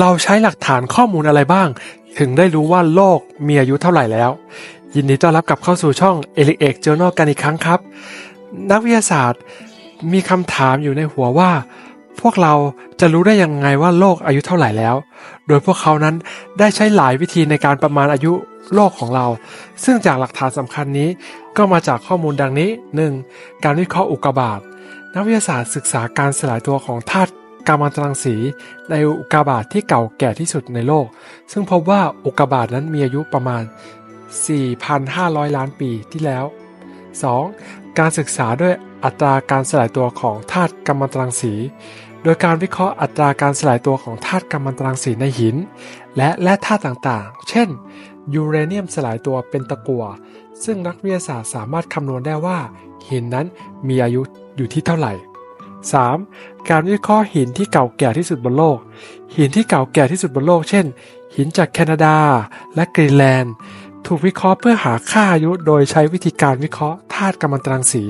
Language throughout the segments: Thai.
เราใช้หลักฐานข้อมูลอะไรบ้าง ถึงได้รู้ว่าโลกมีอายุเท่าไหร่แล้ว ยินดีต้อนรับกลับเข้าสู่ช่อง e l i c X Journal กันอีกครั้งครับ นักวิทยาศาสตร์มีคำถามอยู่ในหัวว่า พวกเราจะรู้ได้ยังไงว่าโลกอายุเท่าไหร่แล้ว โดยพวกเขานั้นได้ใช้หลายวิธีในการประมาณอายุโลกของเรา ซึ่งจากหลักฐานสำคัญนี้ก็มาจากข้อมูลดังนี้ 1. การวิเคราะห์อุกกาบาตนักวิทยาศาสตร์ศึกษาการสลายตัวของธาตุ กัมมันตรังสีในอุกกาบาตที่เก่าแก่ที่สุดในโลก ซึ่งพบว่าอุกกาบาตนั้นมีอายุประมาณ 4,500 ล้านปีที่แล้ว 2. การศึกษาด้วยอัตราการสลายตัวของธาตุกัมมันตรังสี โดยการวิเคราะห์อัตราการสลายตัวของธาตุกัมมันตรังสีในหิน และแร่ธาตุต่างๆ เช่น ยูเรเนียมสลายตัวเป็นตะกั่ว ซึ่งนักวิทยาศาสตร์สามารถคำนวณได้ว่า หินนั้นมีอายุอยู่ที่เท่าไหร่ 3. การวิเคราะห์หินที่เก่าแก่ที่สุดบนโลก หินที่เก่าแก่ที่สุดบนโลก เช่น หินจากแคนาดาและกรีนแลนด์ ถูกวิเคราะห์เพื่อหาค่าอายุโดยใช้วิธีการวิเคราะห์ธาตุกัมมันตรังสี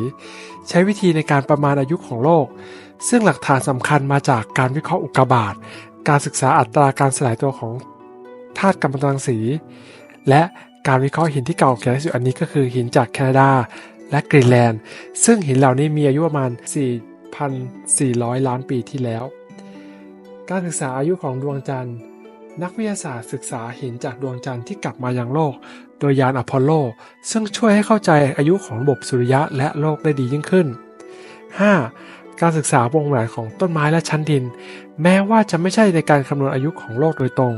ใช้วิธีในการประมาณอายุของโลก ซึ่งหลักฐานสำคัญมาจากการวิเคราะห์อุกกาบาตการศึกษาอัตราการสลายตัวของธาตุกัมมันตรังสี และการวิเคราะห์หินที่เก่าแก่ที่สุดอันนี้ก็คือหินจากแคนาดาและกรีนแลนด์ ซึ่งหินเหล่านี้มีอายุประมาณ4 1,400 ล้านปีที่แล้ว การศึกษาอายุของดวงจันทร์ นักวิทยาศาสตร์ศึกษาเห็นจากดวงจันทร์ที่กลับมายังโลก โดยยานอพอลโล ซึ่งช่วยให้เข้าใจอายุของระบบสุริยะและโลกได้ดียิ่งขึ้น 5. การศึกษาวงแหวนของต้นไม้และชั้นดิน แม้ว่าจะไม่ใช่ในการคำนวณอายุของโลกโดยตรง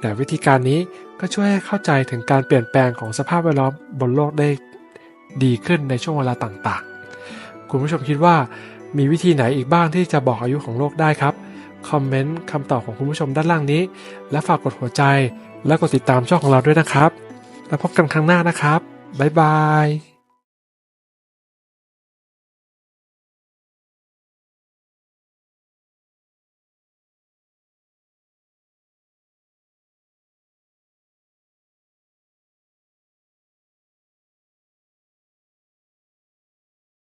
แต่วิธีการนี้ก็ช่วยให้เข้าใจถึงการเปลี่ยนแปลงของสภาพแวดล้อมบนโลกได้ดีขึ้นในช่วงเวลาต่างๆ คุณผู้ชมคิดว่า มีวิธีไหนอีกบ้างที่จะบอกอายุของโลกได้ครับ คอมเมนต์คำตอบของคุณผู้ชมด้านล่างนี้ และฝากกดหัวใจ และกดติดตามช่องของเราด้วยนะครับ แล้วพบกันครั้งหน้านะครับ บ๊ายบาย